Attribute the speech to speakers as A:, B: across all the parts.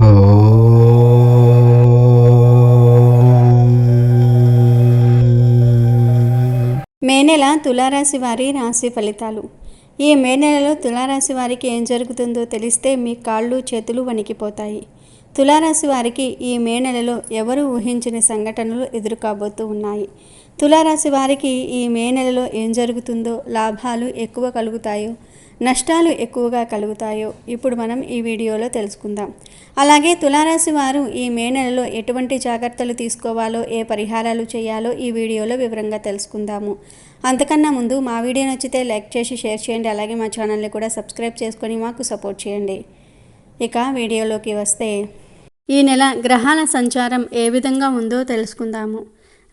A: మే నెల తులారాశి వారి రాశి ఫలితాలు. ఈ మే నెలలో తులారాశి వారికి ఏం జరుగుతుందో తెలిస్తే మీ కాళ్ళు చేతులు వణికిపోతాయి. తులారాశి వారికి ఈ మే నెలలో ఎవరు ఊహించని సంఘటనలు ఎదురుకాబోతూ ఉన్నాయి. తులారాశి వారికి ఈ మే నెలలో ఏం జరుగుతుందో లాభాలు ఎక్కువ కలుగుతాయో నష్టాలు ఎక్కువగా కలుగుతాయో ఇప్పుడు మనం ఈ వీడియోలో తెలుసుకుందాం. అలాగే తులారాశి వారు ఈ మే నెలలో ఎటువంటి జాగ్రత్తలు తీసుకోవాలో ఏ పరిహారాలు చేయాలో ఈ వీడియోలో వివరంగా తెలుసుకుందాము. అంతకన్నా ముందు మా వీడియో నచ్చితే లైక్ చేసి షేర్ చేయండి. అలాగే మా ఛానల్ని కూడా సబ్స్క్రైబ్ చేసుకొని మాకు సపోర్ట్ చేయండి. ఇక వీడియోలోకి వస్తే ఈ నెల గ్రహాల సంచారం ఏ విధంగా ఉందో తెలుసుకుందాము.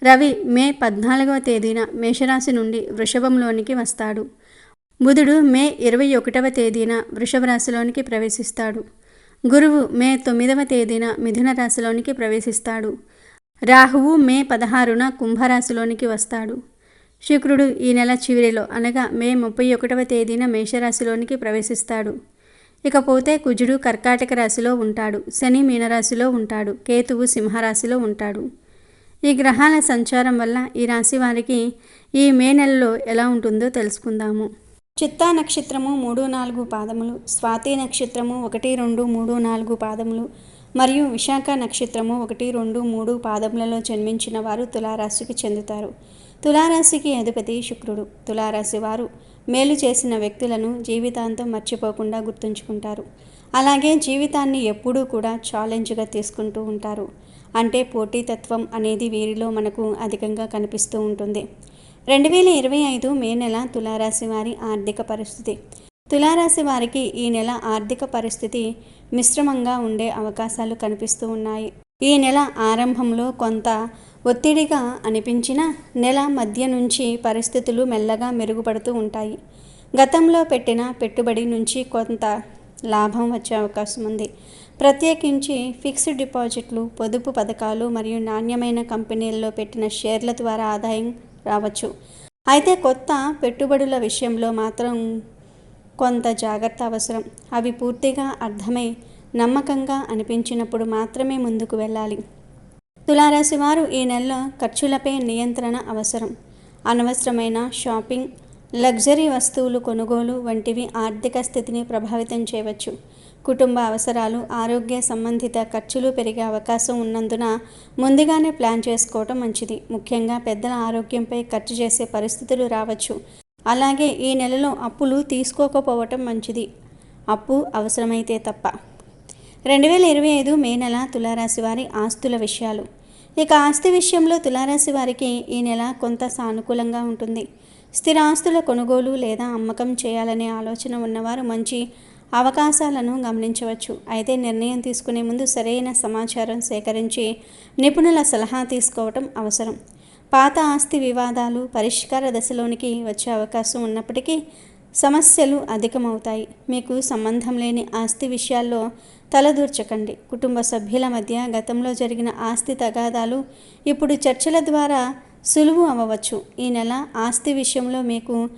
A: రవి మే పద్నాలుగవ తేదీన మేషరాశి నుండి వృషభంలోనికి వస్తాడు. బుధుడు మే ఇరవై ఒకటవ తేదీన వృషభ రాశిలోనికి ప్రవేశిస్తాడు. గురువు మే తొమ్మిదవ తేదీన మిథున రాశిలోనికి ప్రవేశిస్తాడు. రాహువు మే పదహారున కుంభరాశిలోనికి వస్తాడు. శుక్రుడు ఈ నెల చివరిలో అనగా మే ముప్పై ఒకటవ తేదీన మేషరాశిలోనికి ప్రవేశిస్తాడు. ఇకపోతే కుజుడు కర్కాటక రాశిలో ఉంటాడు. శని మీనరాశిలో ఉంటాడు. కేతువు సింహరాశిలో ఉంటాడు. ఈ గ్రహాల సంచారం వల్ల ఈ రాశి వారికి ఈ మే నెలలో ఎలా ఉంటుందో తెలుసుకుందాము. చిత్తా నక్షత్రము మూడు నాలుగు పాదములు స్వాతి నక్షత్రము ఒకటి రెండు మూడు నాలుగు పాదములు మరియు విశాఖ నక్షత్రము ఒకటి రెండు మూడు పాదములలో జన్మించిన వారు తులారాశికి చెందుతారు. తులారాశికి అధిపతి శుక్రుడు. తులారాశి వారు మేలు చేసిన వ్యక్తులను జీవితాంతం మర్చిపోకుండా గుర్తుంచుకుంటారు. అలాగే జీవితాన్ని ఎప్పుడూ కూడా ఛాలెంజ్గా తీసుకుంటూ ఉంటారు. అంటే పోటీతత్వం అనేది వీరిలో మనకు అధికంగా కనిపిస్తూ ఉంటుంది. రెండు వేల ఇరవై ఐదు మే నెల తులారాశి వారి ఆర్థిక పరిస్థితి. తులారాశి వారికి ఈ నెల ఆర్థిక పరిస్థితి మిశ్రమంగా ఉండే అవకాశాలు కనిపిస్తూ ఉన్నాయి. ఈ నెల ఆరంభంలో కొంత ఒత్తిడిగా అనిపించిన నెల మధ్య నుంచి పరిస్థితులు మెల్లగా మెరుగుపడుతూ ఉంటాయి. గతంలో పెట్టిన పెట్టుబడి నుంచి కొంత లాభం వచ్చే అవకాశం ఉంది. ప్రత్యేకించి ఫిక్స్డ్ డిపాజిట్లు పొదుపు పథకాలు మరియు నాణ్యమైన కంపెనీల్లో పెట్టిన షేర్ల ద్వారా ఆదాయం రావచ్చు. అయితే కొత్త పెట్టుబడుల విషయంలో మాత్రం కొంత జాగ్రత్త అవసరం. అవి పూర్తిగా అర్థమై నమ్మకంగా అనిపించినప్పుడు మాత్రమే ముందుకు వెళ్ళాలి. తులారాశి వారు ఈ నెలలో ఖర్చులపై నియంత్రణ అవసరం. అనవసరమైన షాపింగ్ లగ్జరీ వస్తువులు కొనుగోలు వంటివి ఆర్థిక స్థితిని ప్రభావితం చేయవచ్చు. కుటుంబ అవసరాలు ఆరోగ్య సంబంధిత ఖర్చులు పెరిగే అవకాశం ఉన్నందున ముందుగానే ప్లాన్ చేసుకోవటం మంచిది. ముఖ్యంగా పెద్దల ఆరోగ్యంపై ఖర్చు చేసే పరిస్థితులు రావచ్చు. అలాగే ఈ నెలలో అప్పులు తీసుకోకపోవటం మంచిది. అప్పు అవసరమైతే తప్ప. రెండు వేల ఇరవై ఐదు మే నెల తులారాశి వారి ఆస్తుల విషయాలు. ఇక ఆస్తి విషయంలో తులారాశి వారికి ఈ నెల కొంత సానుకూలంగా ఉంటుంది. స్థిర ఆస్తుల కొనుగోలు లేదా అమ్మకం చేయాలనే ఆలోచన ఉన్నవారు మంచి అవకాశాలను గమనించవచ్చు. అయితే నిర్ణయం తీసుకునే ముందు సరైన సమాచారం సేకరించి నిపుణుల సలహా తీసుకోవటం అవసరం. పాత ఆస్తి వివాదాలు పరిష్కార దశలోనికి వచ్చే అవకాశం ఉన్నప్పటికీ సమస్యలు అధికమవుతాయి. మీకు సంబంధం లేని ఆస్తి విషయాల్లో తలదూర్చకండి. కుటుంబ సభ్యుల మధ్య గతంలో జరిగిన ఆస్తి తగాదాలు ఇప్పుడు చర్చల ద్వారా సులువు అవ్వవచ్చు. ఈ నెల ఆస్తి విషయంలో మీకు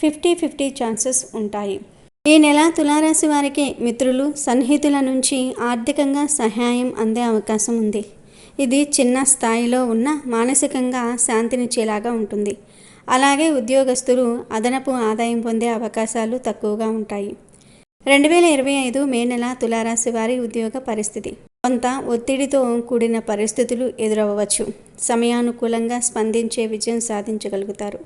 A: ఫిఫ్టీ ఫిఫ్టీ ఛాన్సెస్ ఉంటాయి. ఈ నెల తులారాశి వారికి మిత్రులు సన్నిహితుల నుంచి ఆర్థికంగా సహాయం అందే అవకాశం ఉంది. ఇది చిన్న స్థాయిలో ఉన్న మానసికంగా శాంతినిచ్చేలాగా ఉంటుంది. అలాగే ఉద్యోగస్తులు అదనపు ఆదాయం పొందే అవకాశాలు తక్కువగా ఉంటాయి. రెండు వేల ఇరవై ఐదు మే నెల తులారాశి వారి ఉద్యోగ పరిస్థితి. కొంత ఒత్తిడితో కూడిన పరిస్థితులు ఎదురవ్వచ్చు. సమయానుకూలంగా స్పందించే విజయం సాధించగలుగుతారు.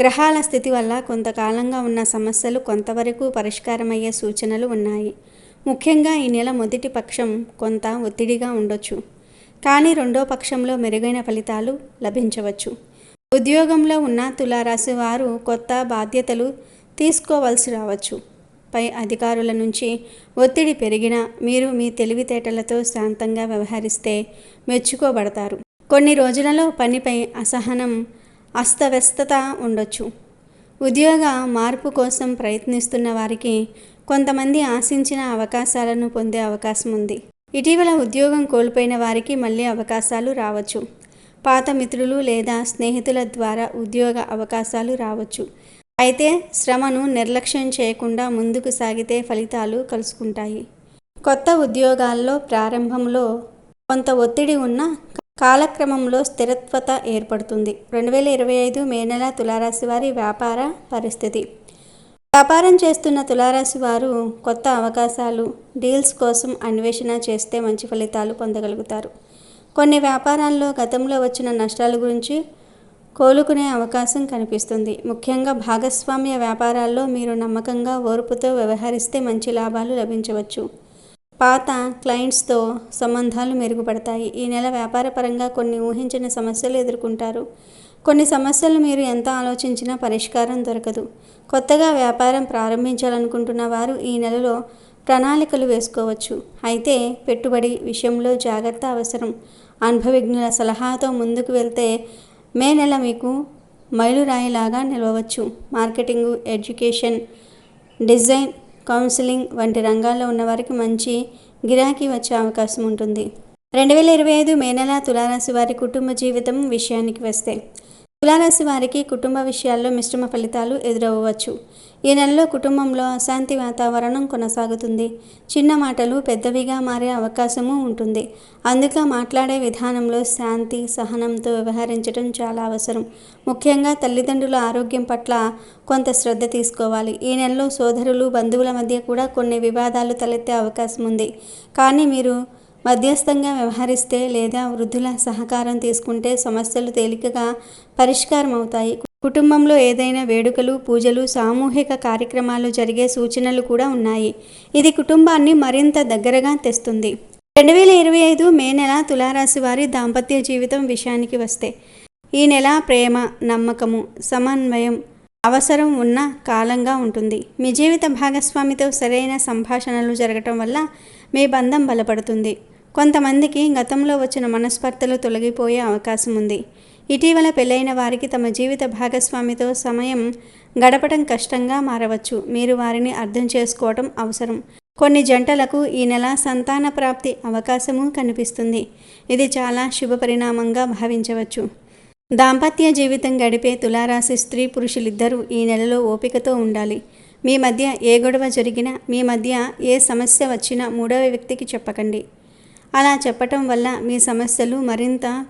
A: గ్రహాల స్థితి వల్ల కొంతకాలంగా ఉన్న సమస్యలు కొంతవరకు పరిష్కారమయ్యే సూచనలు ఉన్నాయి. ముఖ్యంగా ఈ నెల మొదటి పక్షం కొంత ఒత్తిడిగా ఉండొచ్చు. కానీ రెండో పక్షంలో మెరుగైన ఫలితాలు లభించవచ్చు. ఉద్యోగంలో ఉన్న తులారాశి వారు కొత్త బాధ్యతలు తీసుకోవాల్సి రావచ్చు. పై అధికారుల నుంచి ఒత్తిడి పెరిగినా మీరు మీ తెలివితేటలతో శాంతంగా వ్యవహరిస్తే మెచ్చుకోబడతారు. కొన్ని రోజులలో పనిపై అసహనం అస్తవ్యస్తత ఉండొచ్చు. ఉద్యోగ మార్పు కోసం ప్రయత్నిస్తున్న వారికి కొంతమంది ఆశించిన అవకాశాలను పొందే అవకాశం ఉంది. ఇటీవల ఉద్యోగం కోల్పోయిన వారికి మళ్ళీ అవకాశాలు రావచ్చు. పాత మిత్రులు లేదా స్నేహితుల ద్వారా ఉద్యోగ అవకాశాలు రావచ్చు. అయితే శ్రమను నిర్లక్ష్యం చేయకుండా ముందుకు సాగితే ఫలితాలు కలుసుకుంటాయి. కొత్త ఉద్యోగాల్లో ప్రారంభంలో కొంత ఒత్తిడి ఉన్న కాలక్రమంలో స్థిరత్వత ఏర్పడుతుంది. రెండు వేల ఇరవై ఐదు మే నెల తులారాశి వారి వ్యాపార పరిస్థితి. వ్యాపారం చేస్తున్న తులారాశి వారు కొత్త అవకాశాలు డీల్స్ కోసం అన్వేషణ చేస్తే మంచి ఫలితాలు పొందగలుగుతారు. కొన్ని వ్యాపారాల్లో గతంలో వచ్చిన నష్టాల గురించి కోలుకునే అవకాశం కనిపిస్తుంది. ముఖ్యంగా భాగస్వామ్య వ్యాపారాల్లో మీరు నమ్మకంగా ఓర్పుతో వ్యవహరిస్తే మంచి లాభాలు లభించవచ్చు. పాత క్లయింట్స్తో సంబంధాలు మెరుగుపడతాయి. ఈ నెల వ్యాపారపరంగా కొన్ని ఊహించిన సమస్యలు ఎదుర్కొంటారు. కొన్ని సమస్యలు మీరు ఎంత ఆలోచించినా పరిష్కారం దొరకదు. కొత్తగా వ్యాపారం ప్రారంభించాలనుకుంటున్న వారు ఈ నెలలో ప్రణాళికలు వేసుకోవచ్చు. అయితే పెట్టుబడి విషయంలో జాగ్రత్త అవసరం. అనుభవజ్ఞుల సలహాతో ముందుకు వెళ్తే మే నెల మీకు మైలురాయిలాగా నిలవచ్చు మార్కెటింగు ఎడ్యుకేషన్ డిజైన్ కౌన్సిలింగ్ వంటి రంగాల్లో ఉన్నవారికి మంచి గిరాకీ వచ్చే అవకాశం ఉంటుంది. రెండు వేల ఇరవై ఐదు మే నెల తులారాశి వారి కుటుంబ జీవితం విషయానికి వస్తే తులారాశి వారికి కుటుంబ విషయాల్లో మిశ్రమ ఫలితాలు ఎదురవ్వచ్చు. ఈ నెలలో కుటుంబంలో అశాంతి వాతావరణం కొనసాగుతుంది. చిన్న మాటలు పెద్దవిగా మారే అవకాశము ఉంటుంది. అందుకే మాట్లాడే విధానంలో శాంతి సహనంతో వ్యవహరించడం చాలా అవసరం. ముఖ్యంగా తల్లిదండ్రుల ఆరోగ్యం పట్ల కొంత శ్రద్ధ తీసుకోవాలి. ఈ నెలలో సోదరులు బంధువుల మధ్య కూడా కొన్ని వివాదాలు తలెత్తే అవకాశం ఉంది కానీ మీరు మధ్యస్థంగా వ్యవహరిస్తే లేదా వృద్ధుల సహకారం తీసుకుంటే సమస్యలు తేలికగా పరిష్కారం అవుతాయి కుటుంబంలో ఏదైనా వేడుకలు పూజలు సామూహిక కార్యక్రమాలు జరిగే సూచనలు కూడా ఉన్నాయి. ఇది కుటుంబాన్ని మరింత దగ్గరగా తెస్తుంది. రెండు వేల ఇరవై ఐదు మే నెల తులారాశి వారి దాంపత్య జీవితం విషయానికి వస్తే ఈ నెల ప్రేమ నమ్మకము సమన్వయం అవసరం ఉన్న కాలంగా ఉంటుంది. మీ జీవిత భాగస్వామితో సరైన సంభాషణలు జరగటం వల్ల మీ బంధం బలపడుతుంది. కొంతమందికి గతంలో వచ్చిన మనస్పర్ధలు తొలగిపోయే అవకాశం ఉంది. ఇటీవల పెళ్ళైన వారికి తమ జీవిత భాగస్వామితో సమయం గడపడం కష్టంగా మారవచ్చు. మీరు వారిని అర్థం చేసుకోవటం అవసరం. కొన్ని జంటలకు ఈ నెల సంతాన ప్రాప్తి అవకాశము కనిపిస్తుంది. ఇది చాలా శుభ పరిణామంగా భావించవచ్చు. దాంపత్య జీవితం గడిపే తులారాశి స్త్రీ పురుషులిద్దరూ ఈ నెలలో ఓపికతో ఉండాలి. మీ మధ్య ఏ గొడవ జరిగినా మీ మధ్య ఏ సమస్య వచ్చినా మూడవ వ్యక్తికి చెప్పకండి. అలా చెప్పటం వల్ల మీ సమస్యలు మరింత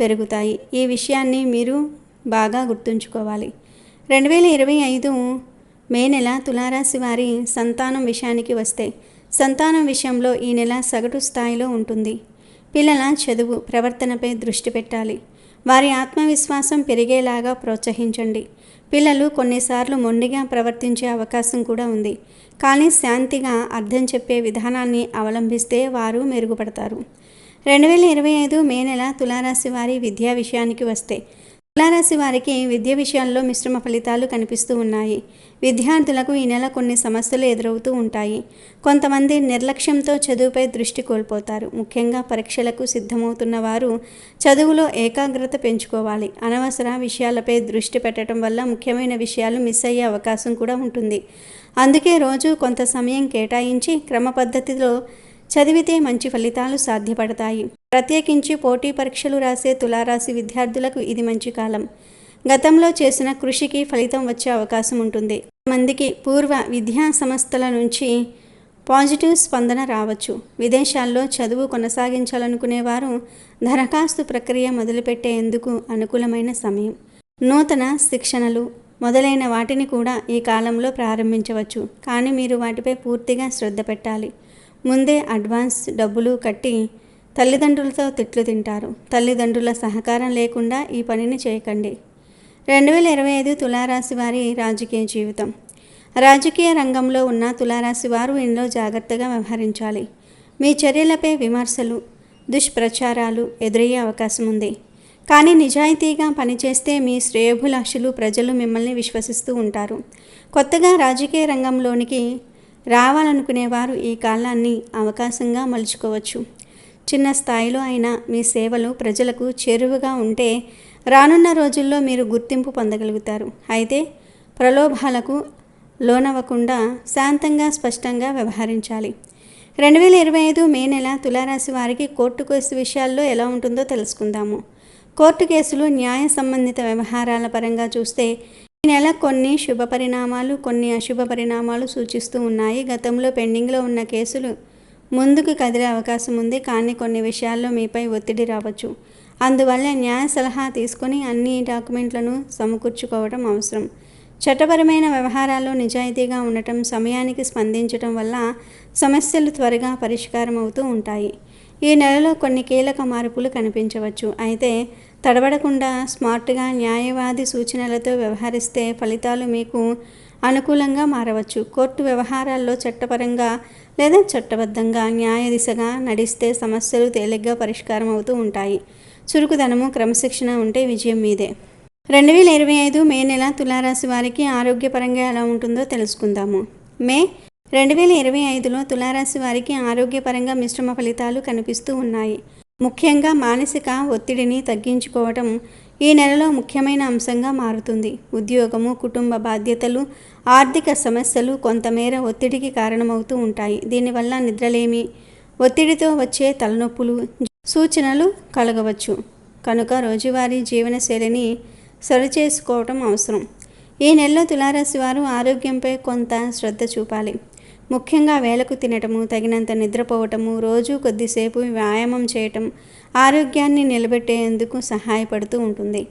A: పెరుగుతాయి. ఈ విషయాన్ని మీరు బాగా గుర్తుంచుకోవాలి. రెండు వేల ఇరవై ఐదు మే నెల తులారాశి వారి సంతానం విషయానికి వస్తే సంతానం విషయంలో ఈ నెల సగటు స్థాయిలో ఉంటుంది. పిల్లల చదువు ప్రవర్తనపై దృష్టి పెట్టాలి. వారి ఆత్మవిశ్వాసం పెరిగేలాగా ప్రోత్సహించండి. పిల్లలు కొన్నిసార్లు మొండిగా ప్రవర్తించే అవకాశం కూడా ఉంది. కానీ శాంతిగా అర్థం చెప్పే విధానాన్ని అవలంబిస్తే వారు మెరుగుపడతారు. రెండు వేల ఇరవై ఐదు మే నెల తులారాశి వారి విద్యా విషయానికి వస్తే తులారాశి వారికి విద్య విషయాల్లో మిశ్రమ ఫలితాలు కనిపిస్తూ ఉన్నాయి. విద్యార్థులకు ఈ నెల కొన్ని సమస్యలు ఎదురవుతూ ఉంటాయి. కొంతమంది నిర్లక్ష్యంతో చదువుపై దృష్టి కోల్పోతారు. ముఖ్యంగా పరీక్షలకు సిద్ధమవుతున్న వారు చదువులో ఏకాగ్రత పెంచుకోవాలి. అనవసర విషయాలపై దృష్టి పెట్టడం వల్ల ముఖ్యమైన విషయాలు మిస్ అయ్యే అవకాశం కూడా ఉంటుంది. అందుకే రోజు కొంత సమయం కేటాయించి క్రమ పద్ధతిలో చదివితే మంచి ఫలితాలు సాధ్యపడతాయి. ప్రత్యేకించి పోటీ పరీక్షలు రాసే తులారాశి విద్యార్థులకు ఇది మంచి కాలం. గతంలో చేసిన కృషికి ఫలితం వచ్చే అవకాశం ఉంటుంది. మందికి పూర్వ విద్యా సంస్థల నుంచి పాజిటివ్ స్పందన రావచ్చు. విదేశాల్లో చదువు కొనసాగించాలనుకునేవారు దరఖాస్తు ప్రక్రియ మొదలుపెట్టేందుకు అనుకూలమైన సమయం. నూతన శిక్షణలు మొదలైన వాటిని కూడా ఈ కాలంలో ప్రారంభించవచ్చు. కానీ మీరు వాటిపై పూర్తిగా శ్రద్ధ పెట్టాలి. ముందే అడ్వాన్స్ డబ్బులు కట్టి తల్లిదండ్రులతో తిట్లు తింటారు. తల్లిదండ్రుల సహకారం లేకుండా ఈ పనిని చేయకండి. రెండు వేల ఇరవై ఐదు తులారాశి వారి రాజకీయ జీవితం. రాజకీయ రంగంలో ఉన్న తులారాశి వారు ఇందులో జాగ్రత్తగా వ్యవహరించాలి. మీ చర్యలపై విమర్శలు దుష్ప్రచారాలు ఎదురయ్యే అవకాశం ఉంది. కానీ నిజాయితీగా పనిచేస్తే మీ శ్రేయోభిలాషులు ప్రజలు మిమ్మల్ని విశ్వసిస్తూ ఉంటారు. కొత్తగా రాజకీయ రంగంలోనికి రావాలనుకునేవారు ఈ కాలాన్ని అవకాశంగా మలుచుకోవచ్చు. చిన్న స్థాయిలో అయినా మీ సేవలు ప్రజలకు చేరువగా ఉంటే రానున్న రోజుల్లో మీరు గుర్తింపు పొందగలుగుతారు. అయితే ప్రలోభాలకు లోనవ్వకుండా శాంతంగా స్పష్టంగా వ్యవహరించాలి. రెండు వేల ఇరవై ఐదు మే నెల తులారాశి వారికి కోర్టు కేసు విషయాల్లో ఎలా ఉంటుందో తెలుసుకుందాము. కోర్టు కేసులు న్యాయ సంబంధిత వ్యవహారాల పరంగా చూస్తే ఈ నెల కొన్ని శుభ పరిణామాలు కొన్ని అశుభ పరిణామాలు సూచిస్తూ ఉన్నాయి. గతంలో పెండింగ్లో ఉన్న కేసులు ముందుకు కదిలే అవకాశం ఉంది. కానీ కొన్ని విషయాల్లో మీపై ఒత్తిడి రావచ్చు. అందువల్ల న్యాయ సలహా తీసుకొని అన్ని డాక్యుమెంట్లను సమకూర్చుకోవడం అవసరం. చట్టపరమైన వ్యవహారాల్లో నిజాయితీగా ఉండటం సమయానికి స్పందించటం వల్ల సమస్యలు త్వరగా పరిష్కారం అవుతూ ఉంటాయి. ఈ నెలలో కొన్ని కీలక మార్పులు కనిపించవచ్చు. అయితే తడబడకుండా స్మార్ట్గా న్యాయవాది సూచనలతో వ్యవహరిస్తే ఫలితాలు మీకు అనుకూలంగా మారవచ్చు. కోర్టు వ్యవహారాల్లో చట్టపరంగా లేదా చట్టబద్ధంగా న్యాయ దిశగా నడిస్తే సమస్యలు తేలిగ్గా పరిష్కారం అవుతూ ఉంటాయి. చురుకుదనము క్రమశిక్షణ ఉంటే విజయం మీదే. రెండు వేల ఇరవై ఐదు మే నెల తులారాశి వారికి ఆరోగ్యపరంగా ఎలా ఉంటుందో తెలుసుకుందాము. మే రెండు వేల ఇరవై ఐదులో తులారాశి వారికి ఆరోగ్యపరంగా మిశ్రమ ఫలితాలు కనిపిస్తూ ఉన్నాయి. ముఖ్యంగా మానసిక ఒత్తిడిని తగ్గించుకోవటం ఈ నెలలో ముఖ్యమైన అంశంగా మారుతుంది. ఉద్యోగము కుటుంబ బాధ్యతలు ఆర్థిక సమస్యలు కొంతమేర ఒత్తిడికి కారణమవుతూ ఉంటాయి. దీనివల్ల నిద్రలేమి ఒత్తిడితో వచ్చే తలనొప్పులు సూచనలు కలగవచ్చు. కనుక రోజువారీ జీవనశైలిని సరిచేసుకోవటం అవసరం. ఈ నెలలో తులారాశి వారు ఆరోగ్యంపై కొంత శ్రద్ధ చూపాలి. ముఖ్యంగా వేలకు తినటము తగినంత నిద్రపోవటము రోజు కొద్దిసేపు వ్యాయామం చేయటం ఆరోగ్యాన్ని నిలబెట్టేందుకు సహాయపడుతూ ఉంటుంది.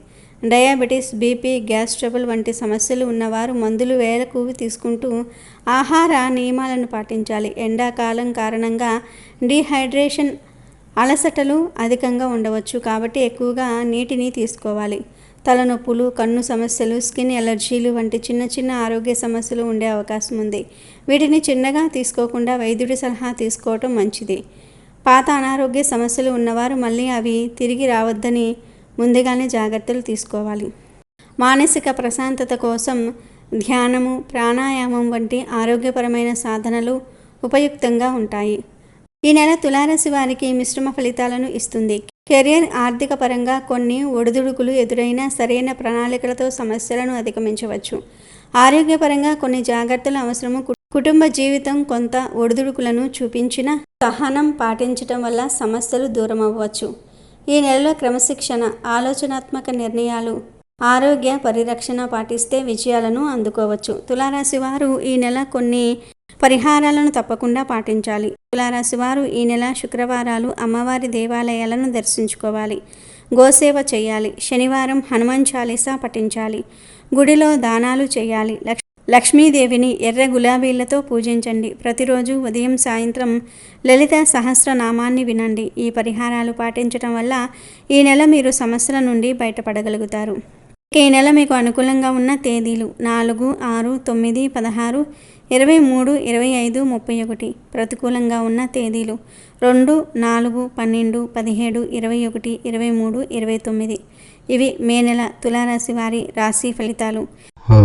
A: డయాబెటీస్ బీపీ గ్యాస్ ట్రబుల్ వంటి సమస్యలు ఉన్నవారు మందులు వేలకు తీసుకుంటూ ఆహార నియమాలను పాటించాలి. ఎండాకాలం కారణంగా డీహైడ్రేషన్ అలసటలు అధికంగా ఉండవచ్చు. కాబట్టి ఎక్కువగా నీటిని తీసుకోవాలి. తలనొప్పులు కన్ను సమస్యలు స్కిన్ ఎలర్జీలు వంటి చిన్న చిన్న ఆరోగ్య సమస్యలు ఉండే అవకాశం ఉంది. వీటిని చిన్నగా తీసుకోకుండా వైద్యుడి సలహా తీసుకోవటం మంచిది. పాత అనారోగ్య సమస్యలు ఉన్నవారు మళ్ళీ అవి తిరిగి రావద్దని ముందుగానే జాగ్రత్తలు తీసుకోవాలి. మానసిక ప్రశాంతత కోసం ధ్యానము ప్రాణాయామం వంటి ఆరోగ్యపరమైన సాధనలు ఉపయుక్తంగా ఉంటాయి. ఈ నెల తులారాశి వారికి మిశ్రమ ఫలితాలను ఇస్తుంది. కెరియర్ ఆర్థిక పరంగా కొన్ని ఒడిదుడుకులు ఎదురైనా సరైన ప్రణాళికలతో సమస్యలను అధిగమించవచ్చు. ఆరోగ్యపరంగా కొన్ని జాగ్రత్తలు అవసరము. కుటుంబ జీవితం కొంత ఒడిదుడుకులను చూపించిన సహనం పాటించటం వల్ల సమస్యలు దూరం అవ్వచ్చు ఈ నెలలో క్రమశిక్షణ ఆలోచనాత్మక నిర్ణయాలు ఆరోగ్య పరిరక్షణ పాటిస్తే విజయాలను అందుకోవచ్చు. తులారాశి వారు ఈ నెల కొన్ని పరిహారాలను తప్పకుండా పాటించాలి. తులారాశి వారు ఈ నెల శుక్రవారాలు అమ్మవారి దేవాలయాలను దర్శించుకోవాలి. గోసేవ చేయాలి. శనివారం హనుమాన్ చాలీసా పఠించాలి. గుడిలో దానాలు చేయాలి. లక్ష్ లక్ష్మీదేవిని ఎర్ర గులాబీలతో పూజించండి. ప్రతిరోజు ఉదయం సాయంత్రం లలిత సహస్రనామాన్ని వినండి. ఈ పరిహారాలు పాటించడం వల్ల ఈ నెల మీరు సమస్యల నుండి బయటపడగలుగుతారు. ఈ నెల మీకు అనుకూలంగా ఉన్న తేదీలు నాలుగు ఆరు తొమ్మిది పదహారు ఇరవై మూడు ఇరవై ఐదు ముప్పై ఒకటి ప్రతికూలంగా ఉన్న తేదీలు రెండు నాలుగు పన్నెండు పదిహేడు ఇరవై ఒకటి ఇరవై మూడు ఇరవై తొమ్మిది. ఇవి మే నెల తులారాశి వారి రాశి ఫలితాలు.
B: ఓ